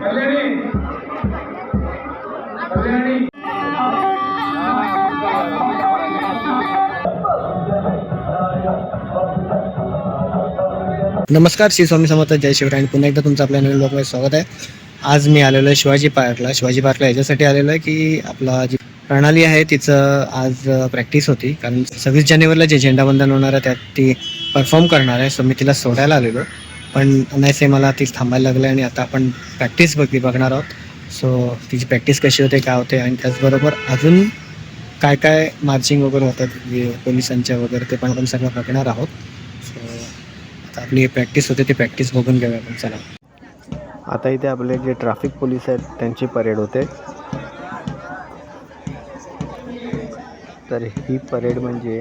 नमस्कार श्री स्वामी समर्थ जय शिवराय. आणि पुन्हा एकदा तुमचं आपल्या नवीन लोकमध्ये स्वागत आहे. आज मी आलेलो आहे शिवाजी पार्कला. शिवाजी पार्कला याच्यासाठी आलेलो आहे की आपला जी प्रणाली आहे तिचं आज प्रॅक्टिस होती. कारण सव्वीस जानेवारीला जे झेंडावंदन होणार आहे त्यात ती परफॉर्म करणार आहे. सो मी तिला सोडायला आलेलो. पण नाहीसे मला तीच थांबायला लागलं आणि आता आपण प्रॅक्टिस बघली बघणार आहोत. सो तिची प्रॅक्टिस कशी होते काय होते आणि त्याचबरोबर अजून काय काय मार्चिंग वगैरे होतात पोलिसांच्या वगैरे ते पण आपण सगळं बघणार आहोत. सो आता आपली प्रॅक्टिस होते ती प्रॅक्टिस बघून घेऊया आपण चला. आता इथे आपले जे ट्रॅफिक पोलीस आहेत त्यांची परेड होते. तर ही परेड म्हणजे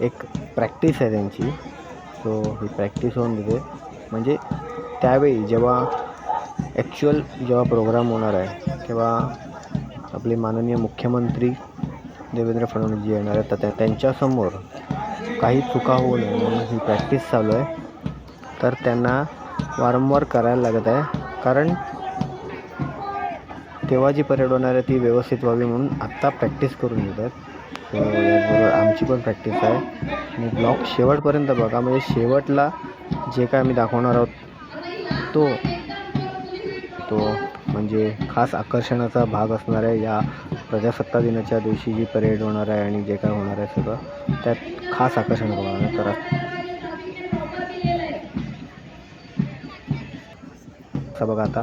एक प्रॅक्टिस आहे त्यांची. सो ही प्रॅक्टिस होऊन देते म्हणजे त्यावेळी जेव्हा ॲक्च्युअल जेव्हा प्रोग्राम होणार आहे तेव्हा आपले माननीय मुख्यमंत्री देवेंद्र फडणवीसजी येणार आहेत. तर त्या त्यांच्यासमोर काही चुका होऊ नये म्हणून ही प्रॅक्टिस चालू आहे. तर त्यांना वारंवार करायला लागत आहे. कारण तेव्हा जी परेड होणार आहे ती व्यवस्थित व्हावी म्हणून आत्ता प्रॅक्टिस करून घेतात आहेत. याचबरोबर आमची पण प्रॅक्टिस आहे. आणि ब्लॉग शेवटपर्यंत बघा म्हणजे शेवटला जे काय आम्ही दाखवणार आहोत तो. तो म्हणजे खास आकर्षणाचा भाग असणार आहे. या प्रजासत्ताक दिनाच्या दिवशी जी परेड होणार आहे आणि जे काय होणार आहे सगळं त्यात खास आकर्षण होणार आहे तर बघा आता.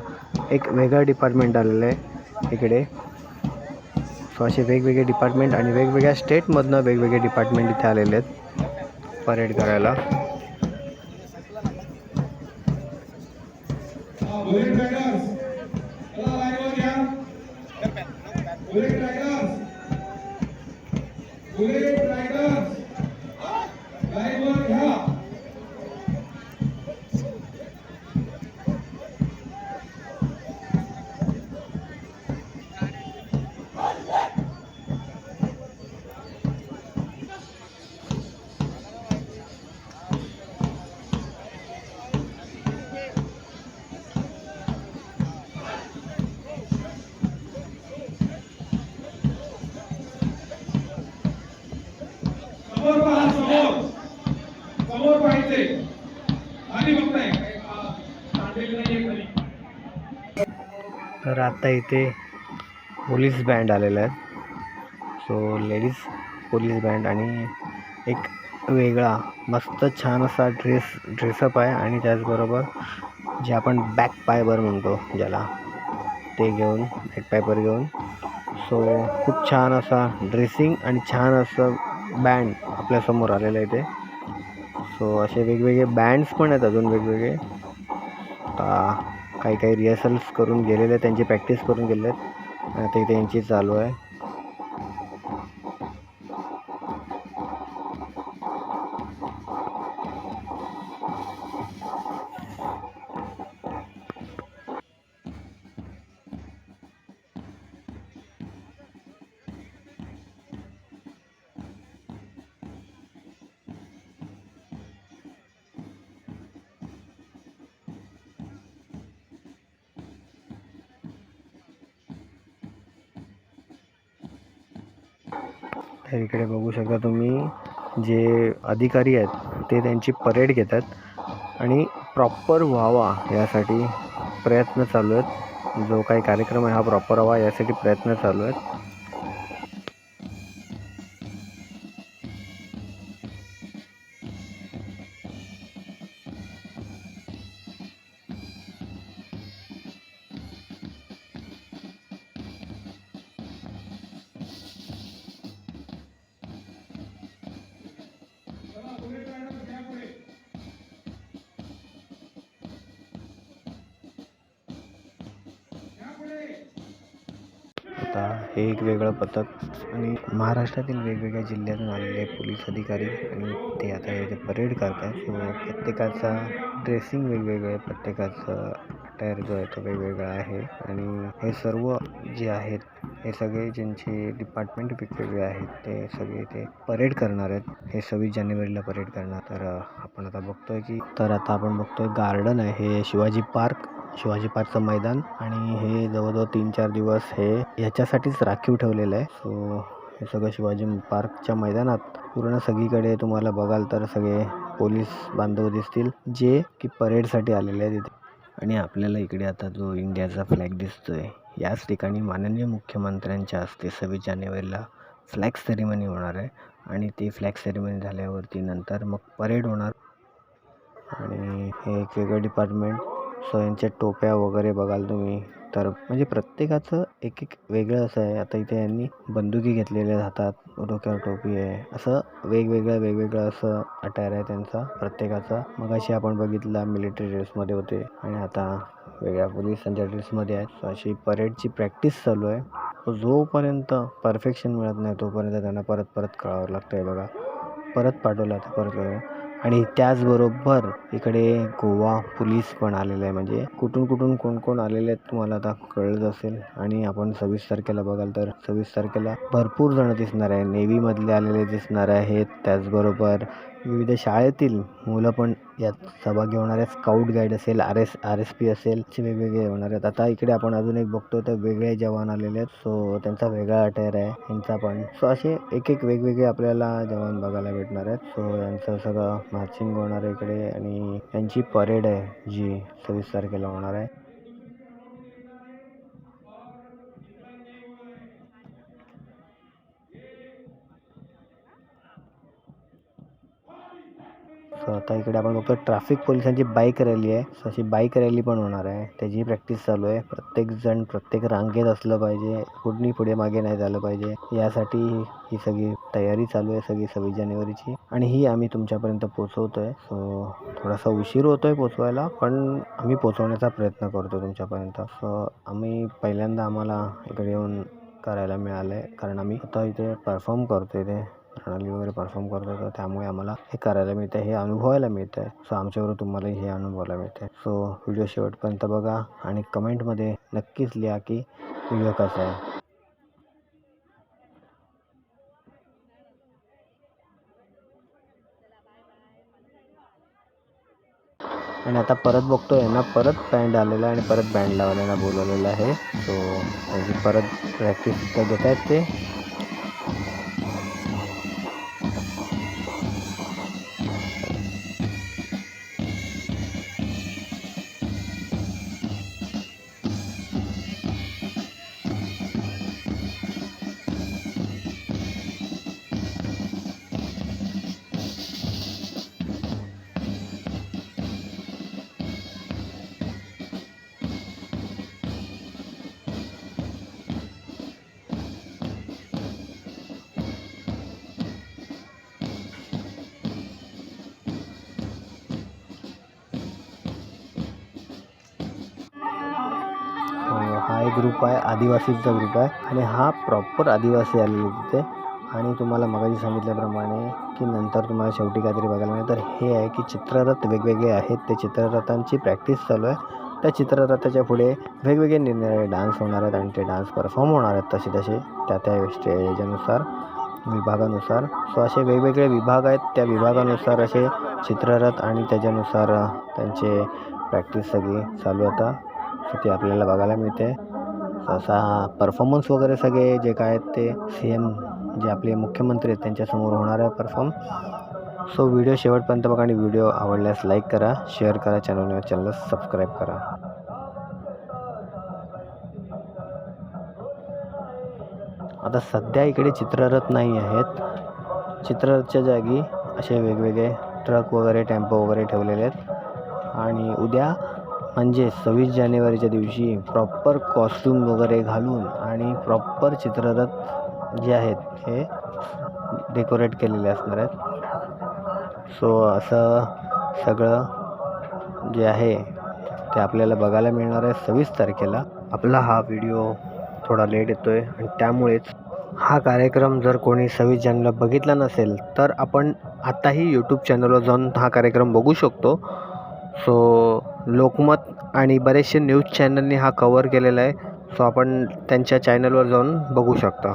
एक वेगळं डिपार्टमेंट आलेलं आहे इकडे. सो असे वेगवेगळे डिपार्टमेंट आणि वेगवेगळ्या स्टेटमधनं वेगवेगळे डिपार्टमेंट इथे आलेले आहेत. परेड करायला. పోయిన तर आता इथे पोलीस बँड आलेला आहे सो लेडीज पोलीस बँड आणि एक वेगळा मस्त छान असा ड्रेस ड्रेसअप आहे आणि त्याचबरोबर जे आपण बॅक पायबर म्हणतो ज्याला ते घेऊन बॅक पायबर घेऊन. सो खूप छान असा ड्रेसिंग आणि छान असं बँड आपल्यासमोर आलेलं आहे ते सो असे वेगवेगळे बँड्स पण आहेत अजून वेगवेगळे. काही काही रिहर्सल्स करून गेलेले आहेत त्यांची प्रॅक्टिस करून गेले आहेत. आणि आता इथे यांची चालू आहे. तर इकडे बघू शकता तुम्ही जे अधिकारी आहेत ते त्यांची परेड घेतात आणि प्रॉपर व्हावा यासाठी प्रयत्न चालू आहेत. जो काही कार्यक्रम आहे हा प्रॉपर व्हावा यासाठी प्रयत्न चालू आहेत. आता हे एक वेगळं पथक आणि महाराष्ट्रातील वेगवेगळ्या जिल्ह्यातून आलेले पोलीस अधिकारी आणि ते आता इथे परेड करत आहेत सो प्रत्येकाचा ड्रेसिंग वेगवेगळं आहे प्रत्येकाचं अटायर जो आहे तो वेगवेगळा आहे. आणि हे सर्व जे आहेत हे सगळे ज्यांचे डिपार्टमेंट वेगवेगळे आहेत ते सगळे ते परेड करणार आहेत. हे सव्वीस जानेवारीला परेड करणार. तर आपण आता बघतोय की तर आता आपण बघतोय गार्डन आहे हे शिवाजी पार्क. शिवाजी पार्कचं मैदान आणि हे जवळजवळ तीन चार दिवस हे ह्याच्यासाठीच राखीव ठेवलेलं आहे. सो हे सगळं शिवाजी पार्कच्या मैदानात पूर्ण सगळीकडे तुम्हाला बघाल तर सगळे पोलीस बांधव दिसतील जे की परेडसाठी आलेले आहेत तिथे आणि आपल्याला इकडे आता जो इंडियाचा फ्लॅग दिसतोय याच ठिकाणी माननीय मुख्यमंत्र्यांच्या हस्ते सव्वीस जानेवारीला फ्लॅग सेरेमनी होणार आहे. आणि ती फ्लॅग सेरेमनी झाल्यावरती नंतर मग परेड होणार. आणि हे एक वेगळं डिपार्टमेंट सो यांच्या टोप्या वगैरे बघाल तुम्ही तर म्हणजे प्रत्येकाचं एक एक वेगळं असं आहे. आता इथे यांनी बंदुकी घेतलेल्या हातात डोक्यावर टोपी आहे. असं वेगवेगळं वेगवेगळं असं अटायर आहे त्यांचा प्रत्येकाचा. मगाशी आपण बघितला मिलिटरी ड्रेसमध्ये होते. आणि आता वेगळ्या पोलिसांच्या ड्रेसमध्ये आहेत. अशी परेडची प्रॅक्टिस चालू आहे. जोपर्यंत परफेक्शन मिळत नाही तोपर्यंत त्यांना परत परत कळावं लागतं आहे बघा. परत पाठवलं आता परत आणि त्याचबरोबर इकडे गोवा पोलीस पण आलेलं आहे. म्हणजे कुठून कुठून कोण कोण आलेले आहेत तुम्हाला आता कळत असेल. आणि आपण सव्वीस तारखेला बघाल तर सव्वीस तारखेला भरपूर जण दिसणार आहे. नेव्हीमधले आलेले दिसणार आहेत. त्याचबरोबर विविध शाळेतील मुलं पण यात सहभागी होणार. आहेत स्काउट गाईड असेल R S R S P असेल असे वेगवेगळे होणार. आहेत आता इकडे आपण अजून एक बघतो तर वेगळे जवान आलेले आहेत. सो त्यांचा वेगळा अटायर आहे त्यांचा पण. सो असे एक एक वेगवेगळे आपल्याला जवान बघायला भेटणार आहेत. सो यांचं सगळं मार्चिंग होणार आहे इकडे. आणि यांची परेड आहे जी सव्वीस तारखेला होणार आहे. सो आता इकडे आपण बघतो ट्रॅफिक पोलिसांची बाईक रॅली आहे. सो अशी बाईक रॅली पण होणार आहे. त्याची प्रॅक्टिस चालू आहे. प्रत्येक जण प्रत्येक रांगेत असलं पाहिजे. कुठली पुढे मागे नाही झालं पाहिजे. यासाठी ही सगळी तयारी चालू आहे सगळी सव्वीस जानेवारीची. आणि ही आम्ही तुमच्यापर्यंत पोचवतो आहे सो थोडासा उशीर होतो आहे पोचवायला पण आम्ही पोचवण्याचा प्रयत्न करतो तुमच्यापर्यंत. सो आम्ही पहिल्यांदा आम्हाला इकडे येऊन करायला मिळालं आहे कारण आम्ही आता इथे परफॉर्म करतो इथे. प्रणाली वगैरे परफॉर्म करतो होतो त्यामुळे आम्हाला हे करायला मिळतं हे अनुभवायला मिळतं आहे सो आमच्याबरोबर तुम्हालाही हे अनुभवायला मिळतं आहे सो व्हिडिओ शेवटपर्यंत बघा आणि कमेंटमध्ये नक्कीच लिहा की व्हिडिओ कसा आहे. आणि आता परत बघतोय ना परत बँड आलेला आहे आणि परत बँड लावण्याला बोलवलेलं आहे. सो परत प्रॅक्टिस घेत आहेत ते. ग्रुप आहे आदिवासीचा ग्रुप आहे. आणि हा प्रॉपर आदिवासी आलेले तिथे. आणि तुम्हाला मगाशी सांगितल्याप्रमाणे की नंतर तुम्हाला शेवटी काहीतरी बघायला मिळेल. तर हे आहे की चित्ररथ वेगवेगळे आहेत. ते चित्ररथांची प्रॅक्टिस चालू आहे. त्या चित्ररथाच्या पुढे वेगवेगळे निरनिराळे डान्स होणार आहेत आणि ते डान्स परफॉर्म होणार आहेत तसे तसे त्या त्या स्टे याच्यानुसार विभागानुसार. सो असे वेगवेगळे विभाग आहेत. त्या विभागानुसार असे चित्ररथ आणि त्याच्यानुसार त्यांचे प्रॅक्टिस सगळी चालू आता. सो ते आपल्याला बघायला मिळते. असा परफॉर्मन्स वगैरे सगळे जे काय आहेत ते सी एम जे आपले मुख्यमंत्री आहेत त्यांच्यासमोर होणार आहे परफॉर्म सो व्हिडिओ शेवटपर्यंत बघा आणि व्हिडिओ आवडल्यास लाईक करा शेअर करा चॅनल चॅनलला सबस्क्राईब करा. आता सध्या इकडे चित्ररथ नाही आहेत. चित्ररथच्या जागी असे वेगवेगळे ट्रक वगैरे टेम्पो वगैरे ठेवलेले आहेत. आणि उद्या म्हणजे सव्वीस जानेवारीच्या दिवशी प्रॉपर कॉस्ट्यूम वगैरे घालून आणि प्रॉपर चित्ररथ जे आहेत हे डेकोरेट केलेले असणार आहेत. सो असं सगळं जे आहे ते आपल्याला बघायला मिळणार आहे सव्वीस तारखेला. आपला हा व्हिडिओ थोडा लेट येतो आहे आणि त्यामुळेच हा कार्यक्रम जर कोणी सव्वीस जानेला बघितला नसेल तर आपण आताही यूट्यूब चॅनलवर जाऊन हा कार्यक्रम बघू शकतो. सो लोकमत आणि बरेचसे न्यूज चॅनलनी हा कवर केलेला आहे. सो आपण त्यांच्या चॅनलवर जाऊन बघू शकता.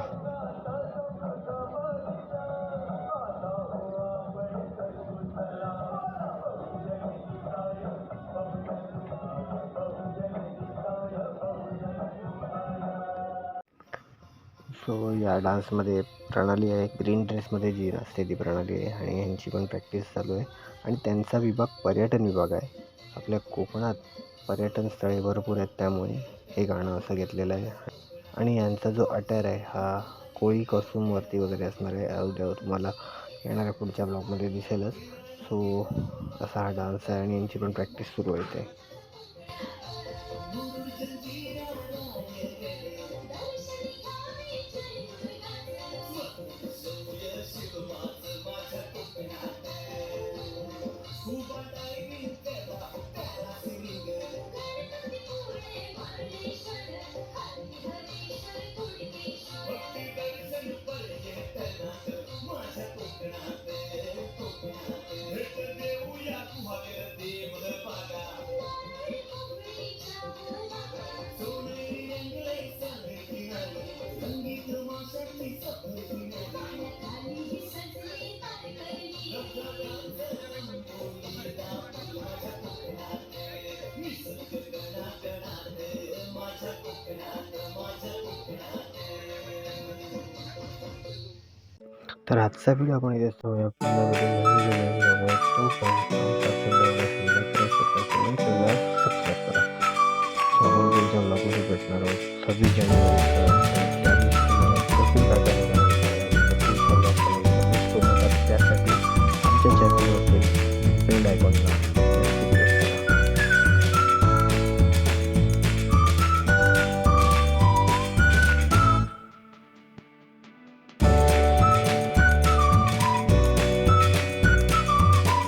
सो या डान्समध्ये प्रणाली आहे. ग्रीन ड्रेसमध्ये जी असते ती प्रणाली आहे आणि ह्यांची पण प्रॅक्टिस चालू आहे. आणि त्यांचा विभाग पर्यटन विभाग आहे. आपल्या कोकणात पर्यटन स्थळे भरपूर आहेत त्यामुळे हे गाणं असं घेतलेलं आहे. आणि यांचा जो अटॅर आहे हा कोळी कॉस्ट्युमवरती वगैरे असणार आहे. उद्या तुम्हाला येणाऱ्या पुढच्या ब्लॉगमध्ये दिसेलच. सो असा हा डान्स आहे आणि यांची पण प्रॅक्टिस सुरू होते तर आजचा व्हिडिओ आपण इथे थांबूया. पुन्हा सबस्क्राईब करा. भेटणार आहोत. सव्वीस जानेवारीचा